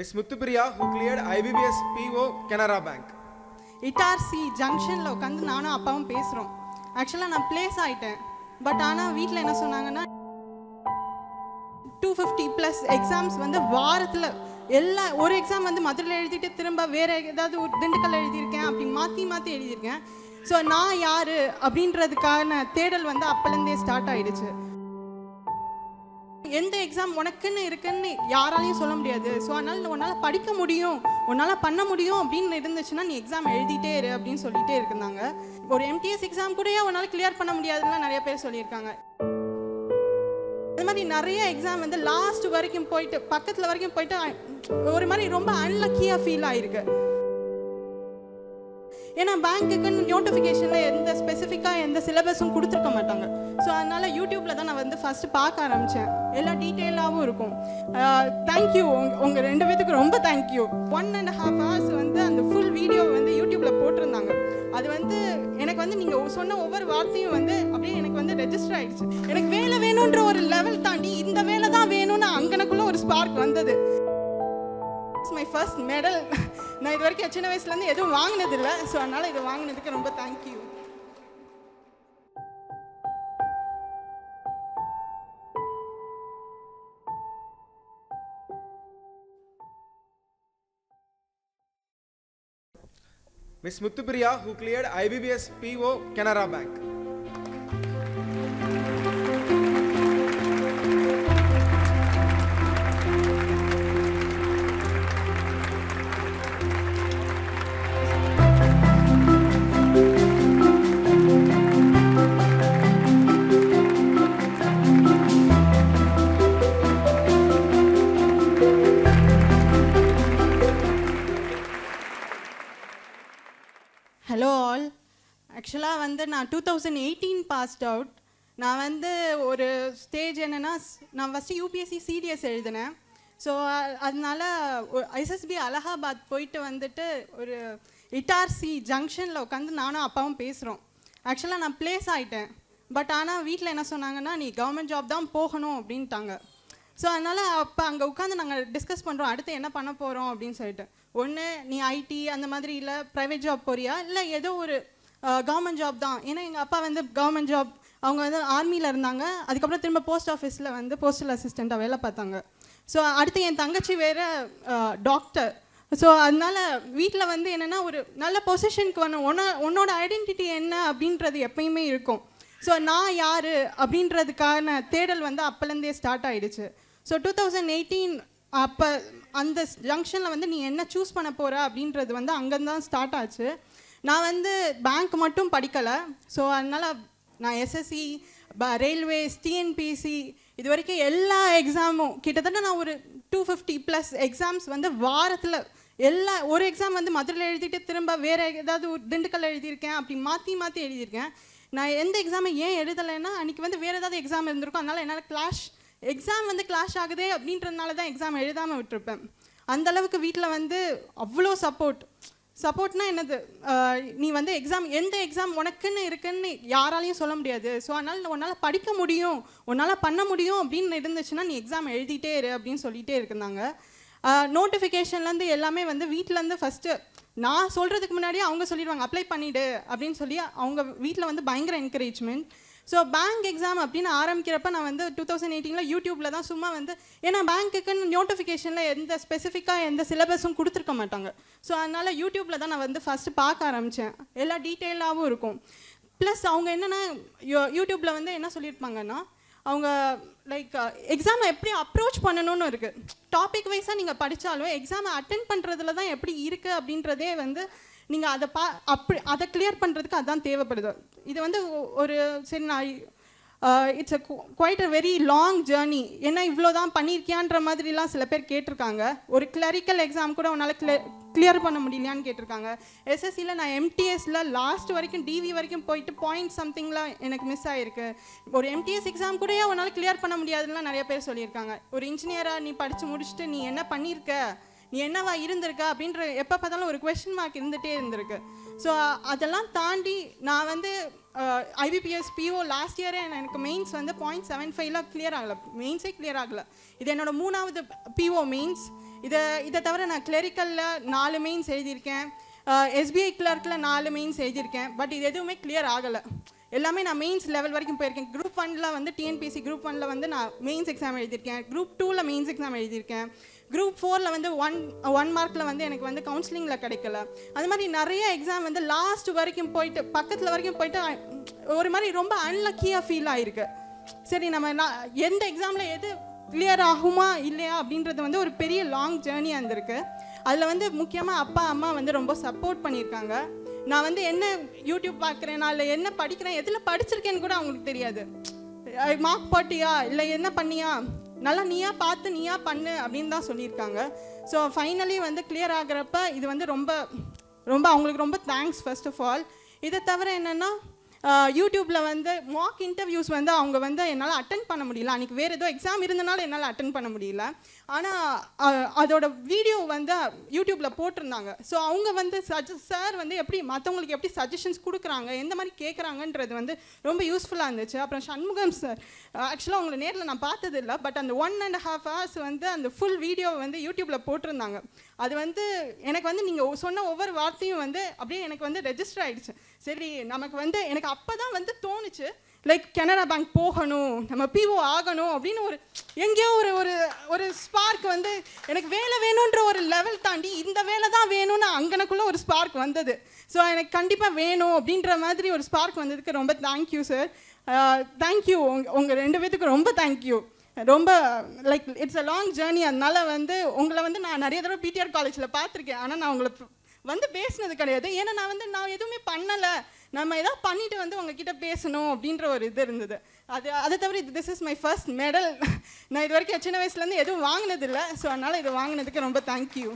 Miss Muthupriya, who cleared IBPS PO Canara bank Itarsi ஜங்ஷனில் உட்காந்து நானும் அப்பாவும் பேசுகிறோம் ஆக்சுவலாக நான் பிளேஸ் ஆகிட்டேன் பட் ஆனால் வீட்டில் என்ன சொன்னாங்கன்னா டூ ஃபிஃப்டி ப்ளஸ் எக்ஸாம்ஸ் வந்து வாரத்தில் எல்லா ஒரு எக்ஸாம் வந்து மதுரையில் எழுதிட்டு திரும்ப வேறு ஏதாவது ஒரு திண்டுக்கல் எழுதியிருக்கேன் அப்படி மாற்றி மாற்றி எழுதியிருக்கேன். ஸோ நான் யார் அப்படின்றதுக்கான தேடல் வந்து அப்போலேருந்தே ஸ்டார்ட் ஆகிடுச்சு எந்த எக்ஸாம் உனக்குன்னு இருக்குன்னு யாராலையும் சொல்ல முடியாது. ஸோ அதனால் உன்னால் படிக்க முடியும். உன்னால் பண்ண முடியும் அப்படின்னு இருந்துச்சுன்னா நீ எக்ஸாம் எழுதிட்டே இரு அப்படின்னு சொல்லிட்டே இருந்தாங்க. ஒரு எம்டிஎஸ் எக்ஸாம் கூடயே உன்னால் கிளியர் பண்ண முடியாதுன்னு நிறைய பேர் சொல்லியிருக்காங்க. அது மாதிரி நிறைய எக்ஸாம் வந்து லாஸ்ட் வரைக்கும் போயிட்டு பக்கத்தில் வரைக்கும் போயிட்டு ஒரு மாதிரி ரொம்ப அன்லக்கியாக ஃபீல் ஆயிருக்கு. ஏன்னா பேங்க்குக்குன்னு நோட்டிஃபிகேஷனில் எந்த ஸ்பெசிஃபிக்காக எந்த சிலபஸும் கொடுத்துருக்க மாட்டாங்க. ஸோ அதனால் யூடியூப்பில் தான் நான் வந்து ஃபஸ்ட்டு பார்க்க ஆரம்பித்தேன் எல்லா டீட்டெயிலாகவும் இருக்கும். தேங்க்யூ உங்கள் ரெண்டு பேத்துக்கு ரொம்ப thank you one and half hours வந்து அந்த ஃபுல் வீடியோ வந்து யூடியூப்பில் போட்டிருந்தாங்க. அது வந்து எனக்கு வந்து நீங்கள் சொன்ன ஒவ்வொரு வார்த்தையும் வந்து அப்படியே எனக்கு வந்து ரெஜிஸ்டர் ஆகிடுச்சு எனக்கு வேலை வேணுன்ற ஒரு லெவல் தாண்டி இந்த வேலை தான் வேணும்னு அங்கனக்குள்ளே ஒரு ஸ்பார்க் வந்தது. இட்ஸ் மை ஃபர்ஸ்ட் மெடல் நான் இது வரைக்கும் சின்ன வயசுலேருந்து எதுவும் வாங்கினதில்லை ஸோ அதனால் இது வாங்கினதுக்கு ரொம்ப thank you miss Muthupriya, who cleared IBBS PO Canara Bank. Hello all ஆக்சுவலாக வந்து நான் two thousand eighteen passed out நான் வந்து ஒரு ஸ்டேஜ் என்னென்னா நான் ஃபஸ்ட்டு யூபிஎஸ்சி சிடிஎஸ் எழுதினேன். ஸோ அதனால எஸ்எஸ்பி அலகாபாத் போயிட்டு வந்துட்டு ஒரு இட்டார்சி ஜங்ஷனில் உட்காந்து நானும் அப்பாவும் பேசுகிறோம் ஆக்சுவலாக நான் பிளேஸ் ஆகிட்டேன் பட் ஆனால் வீட்டில் என்ன சொன்னாங்கன்னா நீ கவர்மெண்ட் ஜாப் தான் போகணும் அப்படின்ட்டாங்க. ஸோ அதனால் அப்போ அங்கே உட்காந்து நாங்கள் டிஸ்கஸ் பண்ணுறோம் அடுத்து என்ன பண்ண போகிறோம் அப்படின்னு சொல்லிட்டு. ஒன்று நீ ஐடி அந்த மாதிரி இல்லை ப்ரைவேட் ஜாப் போறியா? இல்லை ஏதோ ஒரு கவர்மெண்ட் ஜாப் தான். ஏன்னா எங்கள் அப்பா வந்து கவர்மெண்ட் ஜாப் அவங்க வந்து ஆர்மியில் இருந்தாங்க. அதுக்கப்புறம் திரும்ப போஸ்ட் ஆஃபீஸில் வந்து போஸ்டல் அசிஸ்டண்ட்டாக வேலை பார்த்தாங்க. ஸோ அடுத்து என் தங்கச்சி வேறு டாக்டர் ஸோ அதனால் வீட்டில் வந்து என்னென்னா ஒரு நல்ல பொசிஷனுக்கு வரணும். உன்ன உன்னோட ஐடென்டிட்டி என்ன அப்படின்றது எப்பயுமே இருக்கும். ஸோ நான் யார் அப்படின்றதுக்கான தேடல் வந்து அப்போலேருந்தே ஸ்டார்ட் ஆகிடுச்சு ஸோ டூ தௌசண்ட் எயிட்டீன் அப்போ அந்த ஜங்ஷனில் வந்து நீ என்ன சூஸ் பண்ண போகிற அப்படின்றது வந்து அங்கேருந்து தான் ஸ்டார்ட் ஆச்சு. நான் வந்து பேங்க் மட்டும் படிக்கலை. ஸோ அதனால் நான் எஸ்எஸ்சி ரயில்வேஸ் டிஎன்பிசி இது வரைக்கும் எல்லா எக்ஸாமும் கிட்டத்தட்ட நான் ஒரு டூ ஃபிஃப்டி ப்ளஸ் எக்ஸாம்ஸ் வந்து வாரத்தில் எல்லா ஒரு எக்ஸாம் வந்து மதுரையில் எழுதிட்டு திரும்ப வேறு ஏதாவது ஒரு திண்டுக்கல் எழுதியிருக்கேன் அப்படி மாற்றி மாற்றி எழுதியிருக்கேன். நான் எந்த எக்ஸாமை ஏன் எழுதலைன்னா அன்றைக்கி வந்து வேறு ஏதாவது எக்ஸாம் இருந்திருக்கும். அதனால் என்னால் கிளாஷ் எக்ஸாம் வந்து கிளாஷ் ஆகுதே அப்படின்றதுனால தான் எக்ஸாம் எழுதாமல் விட்டுருப்பேன். அந்தளவுக்கு வீட்டில் வந்து அவ்வளோ சப்போர்ட் சப்போர்ட்னா என்னது? நீ வந்து எக்ஸாம் எந்த எக்ஸாம் உனக்குன்னு இருக்குன்னு யாராலையும் சொல்ல முடியாது. ஸோ அதனால் உன்னால் படிக்க முடியும் உன்னால் பண்ண முடியும் அப்படின்னு இருந்துச்சுன்னா நீ எக்ஸாம் எழுதிட்டே இரு அப்படின்னு சொல்லிகிட்டே இருந்தாங்க. நோட்டிஃபிகேஷன்லேருந்து எல்லாமே வந்து வீட்டிலேருந்து ஃபஸ்ட்டு நான் சொல்கிறதுக்கு முன்னாடியே அவங்க சொல்லிடுவாங்க அப்ளை பண்ணிவிடு அப்படின்னு சொல்லி அவங்க வீட்டில் வந்து பயங்கர என்கரேஜ்மெண்ட் ஸோ பேங்க் எக்ஸாம் அப்படின்னு ஆரம்பிக்கிறப்ப நான் வந்து டூ தௌசண்ட் எயிட்டீனில் யூடியூப்பில் தான் சும்மா வந்து ஏன்னா பேங்க்குக்குன்னு நோட்டிஃபிகேஷனில் எந்த ஸ்பெசிஃபிக்காக எந்த சிலபஸும் கொடுத்துருக்க மாட்டாங்க. ஸோ அதனால் யூடியூப்பில் தான் நான் வந்து ஃபஸ்ட்டு பார்க்க ஆரம்பித்தேன் எல்லா டீட்டெயிலாகவும் இருக்கும். ப்ளஸ் அவங்க என்னென்னா யூடியூப்பில் வந்து என்ன சொல்லியிருப்பாங்கன்னா அவங்க லைக் எக்ஸாமை எப்படி அப்ரோச் பண்ணணும்னு இருக்குது டாபிக் வைஸாக நீங்கள் படித்தாலும் எக்ஸாமை அட்டென்ட் பண்ணுறதுல தான் எப்படி இருக்குது அப்படின்றதே வந்து நீங்கள் அதை பா அப்படி அதை கிளியர் பண்ணுறதுக்கு அதுதான் தேவைப்படுது. இது வந்து ஒரு சரி நான் it's a quite a very long journey ஏன்னா இவ்வளோ தான் பண்ணியிருக்கியான்ற மாதிரிலாம் சில பேர் கேட்டிருக்காங்க. ஒரு கிளரிக்கல் எக்ஸாம் கூட உன்னால் கிளியர் பண்ண முடியலையான்னு கேட்டிருக்காங்க. எஸ்எஸ்சியில் நான் எம்டிஎஸில் லாஸ்ட் வரைக்கும் டிவி வரைக்கும் போயிட்டு பாயிண்ட் சம்திங்லாம் எனக்கு மிஸ் ஆகிருக்கு ஒரு எம்டிஎஸ் எக்ஸாம் கூட உன்னால் கிளியர் பண்ண முடியாதுலாம் நிறைய பேர் சொல்லியிருக்காங்க. ஒரு இன்ஜினியராக நீ படித்து முடிச்சுட்டு நீ என்ன பண்ணியிருக்க? நீ என்னவா இருந்திருக்க அப்படின்ற எப்போ பார்த்தாலும் ஒரு கொஷின் மார்க் இருந்துகிட்டே இருந்திருக்கு. ஸோ அதெல்லாம் தாண்டி நான் வந்து ஐபிபிஎஸ் பிஓ லாஸ்ட் இயரே எனக்கு மெயின்ஸ் வந்து பாயிண்ட் செவன் ஃபைவ்லாம் கிளியர் ஆகலை. மெயின்ஸே கிளியர் ஆகலை. இது என்னோட மூணாவது பிஓ மெயின்ஸ் இதை இதை தவிர நான் கிளரிக்கலில் நாலு மெயின்ஸ் எழுதியிருக்கேன். எஸ்பிஐ கிளர்க்கில் நாலு மெயின்ஸ் எழுதியிருக்கேன். பட் இது எதுவுமே கிளியர் ஆகலை. எல்லாமே நான் மெயின்ஸ் லெவல் வரைக்கும் போயிருக்கேன். குரூப் ஒனில் வந்து டிஎன்பிசி குரூப் ஒனில் வந்து நான் மெயின்ஸ் எக்ஸாம் எழுதியிருக்கேன். குரூப் டூவில் மெயின்ஸ் எக்ஸாம் எழுதியிருக்கேன். குரூப் ஃபோரில் வந்து ஒன் ஒன் மார்க்கில் வந்து எனக்கு வந்து கவுன்சிலிங்கில் கிடைக்கல. அது மாதிரி நிறைய எக்ஸாம் வந்து லாஸ்ட் வரைக்கும் போயிட்டு பக்கத்தில் வரைக்கும் போயிட்டு ஒரு மாதிரி ரொம்ப அன்லக்கியாக ஃபீல் ஆகிருக்கு சரி நம்ம நான் எந்த எக்ஸாமில் எது கிளியர் ஆகுமா இல்லையா அப்படின்றது வந்து ஒரு பெரிய லாங் ஜேர்னியாக இருந்திருக்கு. அதில் வந்து முக்கியமாக அப்பா அம்மா வந்து ரொம்ப சப்போர்ட் பண்ணியிருக்காங்க. நான் வந்து என்ன யூடியூப் பார்க்குறேன் நான் இல்லை என்ன படிக்கிறேன் எதில் படிச்சிருக்கேன்னு கூட அவங்களுக்கு தெரியாது. மார்க் போட்டியா இல்லை என்ன பண்ணியா? நல்லா நீயா பார்த்து நீயா பண்ணு அப்படின்னு தான் சொல்லியிருக்காங்க. ஸோ ஃபைனலி வந்து கிளியர் ஆகிறப்ப இது வந்து ரொம்ப ரொம்ப அவங்களுக்கு ரொம்ப தேங்க்ஸ் ஃபர்ஸ்ட் ஆஃப் ஆல் இதை தவிர என்னென்னா யூடியூப்பில் வந்து மாக் இன்டர்வியூஸ் வந்து அவங்க வந்து என்னால் அட்டன் பண்ண முடியல. அன்றைக்கி வேறு ஏதோ எக்ஸாம் இருந்தனால என்னால் அட்டன் பண்ண முடியல. ஆனால் அதோட வீடியோ வந்து யூடியூப்பில் போட்டிருந்தாங்க. ஸோ அவங்க வந்து சஜ சார் வந்து எப்படி மற்றவங்களுக்கு எப்படி சஜஷன்ஸ் கொடுக்குறாங்க எந்த மாதிரி கேட்குறாங்கன்றது வந்து ரொம்ப யூஸ்ஃபுல்லாக இருந்துச்சு. அப்புறம் சண்முகம் சார் ஆக்சுவலாக அவங்கள நேரில் நான் பார்த்தது இல்லை பட் அந்த ஒன் அண்ட் ஹாஃப் ஹவர்ஸ் வந்து அந்த ஃபுல் வீடியோ வந்து யூடியூப்பில் போட்டிருந்தாங்க. அது வந்து எனக்கு வந்து நீங்கள் சொன்ன ஒவ்வொரு வார்த்தையும் வந்து அப்படியே எனக்கு வந்து ரெஜிஸ்டர் ஆகிடுச்சு சரி நமக்கு வந்து எனக்கு அப்போ தான் வந்து தோணுச்சு லைக் கனரா பேங்க் போகணும் நம்ம பிஓ ஆகணும் அப்படின்னு ஒரு எங்கேயோ ஒரு ஒரு ஒரு ஸ்பார்க் வந்து எனக்கு வேலை வேணுன்ற ஒரு லெவல் தாண்டி இந்த வேலை தான் வேணும்னு அங்கனக்குள்ளே ஒரு ஸ்பார்க் வந்தது. ஸோ எனக்கு கண்டிப்பாக வேணும் அப்படின்ற மாதிரி ஒரு ஸ்பார்க் வந்ததுக்கு ரொம்ப தேங்க்யூ சார் தேங்க்யூ உங் உங்கள் ரெண்டு பேத்துக்கு ரொம்ப தேங்க்யூ ரொம்ப like it's a long journey அதனால வந்து உங்களை வந்து நான் நிறைய தடவை பிடிஆர் காலேஜில் பார்த்துருக்கேன். ஆனால் நான் உங்களை வந்து பேசினது கிடையாது. ஏன்னா நான் வந்து நான் எதுவுமே பண்ணலை. நம்ம ஏதாவது பண்ணிட்டு வந்து உங்ககிட்ட பேசணும் அப்படின்ற ஒரு இது இருந்தது. அது அதை தவிர this is my first medal நான் இது வரைக்கும் சின்ன வயசுலேருந்து எதுவும் வாங்கினதில்லை. ஸோ அதனால் இது வாங்கினதுக்கு ரொம்ப தேங்க்யூ